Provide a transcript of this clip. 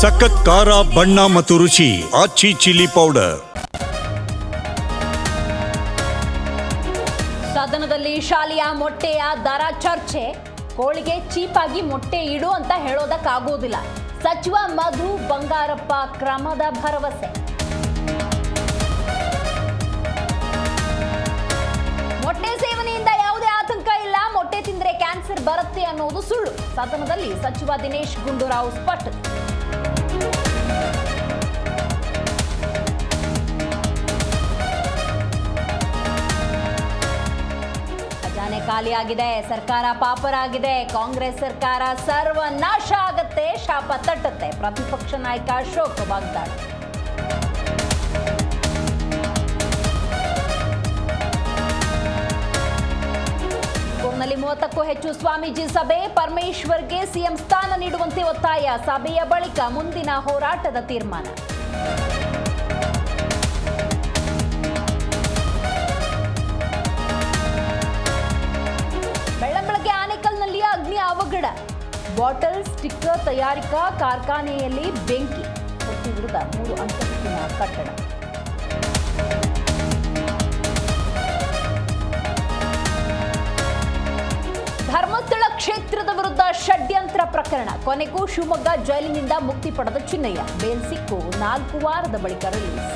ಸಖತ್ ಖಾರ, ಬಣ್ಣ ಮತ್ತು ರುಚಿ, ಆಚಿ ಚಿಲ್ಲಿ ಪೌಡರ್. ಸದನದಲ್ಲಿ ಶಾಲೆಯ ಮೊಟ್ಟೆಯ ದರ ಚರ್ಚೆ. ಕೋಳಿಗೆ ಚೀಪಾಗಿ ಮೊಟ್ಟೆ ಇಡು ಅಂತ ಹೇಳೋದಕ್ಕಾಗುವುದಿಲ್ಲ. ಸಚಿವ ಮಧು ಬಂಗಾರಪ್ಪ ಕ್ರಮದ ಭರವಸೆ. ಮೊಟ್ಟೆ ಸೇವನೆಯಿಂದ ಯಾವುದೇ ಆತಂಕ ಇಲ್ಲ. ಮೊಟ್ಟೆ ತಿಂದ್ರೆ ಕ್ಯಾನ್ಸರ್ ಬರುತ್ತೆ ಅನ್ನೋದು ಸುಳ್ಳು. ಸದನದಲ್ಲಿ ಸಚಿವ ದಿನೇಶ್ ಗುಂಡೂರಾವ್ ಸ್ಪಷ್ಟನೆ ಖಾಲಿಯಾಗಿದೆ. ಸರ್ಕಾರ ಪಾಪರಾಗಿದೆ. ಕಾಂಗ್ರೆಸ್ ಸರ್ಕಾರ ಸರ್ವನಾಶ ಆಗತ್ತೆ. ಶಾಪ ತಟ್ಟತ್ತೆ. ಪ್ರತಿಪಕ್ಷ ನಾಯಕ ಅಶೋಕ್ ವಾಗ್ದಾಳ ಮೂವತ್ತಕ್ಕೂ ಹೆಚ್ಚು ಸ್ವಾಮೀಜಿ ಸಭೆ. ಪರಮೇಶ್ವರ್ಗೆ ಸಿಎಂ ಸ್ಥಾನ ನೀಡುವಂತೆ ಒತ್ತಾಯ ಸಭೆಯ ಬಳಿಕ ಮುಂದಿನ ಹೋರಾಟದ ತೀರ್ಮಾನ. ಅವಘಡ ಬಾಟಲ್, ಸ್ಟಿಕ್ಕರ್, ತಯಾರಿಕಾ, ಕಾರ್ಖಾನೆಯಲ್ಲಿ ಬೆಂಕಿ. ವಿರುದ್ಧ ಮೂರು ಅಂತಸ್ತಿನ ಕಟ್ಟಡ. ಧರ್ಮಸ್ಥಳ ಕ್ಷೇತ್ರದ ವಿರುದ್ಧ ಷಡ್ಯಂತ್ರ ಪ್ರಕರಣ. ಕೊನೆಗೂ ಶಿವಮೊಗ್ಗ ಜೈಲಿನಿಂದ ಮುಕ್ತಿ ಪಡೆದ ಚಿನ್ನಯ್ಯ. ಬೇಲ್ ಸಿಕ್ಕು ನಾಲ್ಕು ವಾರದ ಬಳಿಕ ರಿಲೀಸ್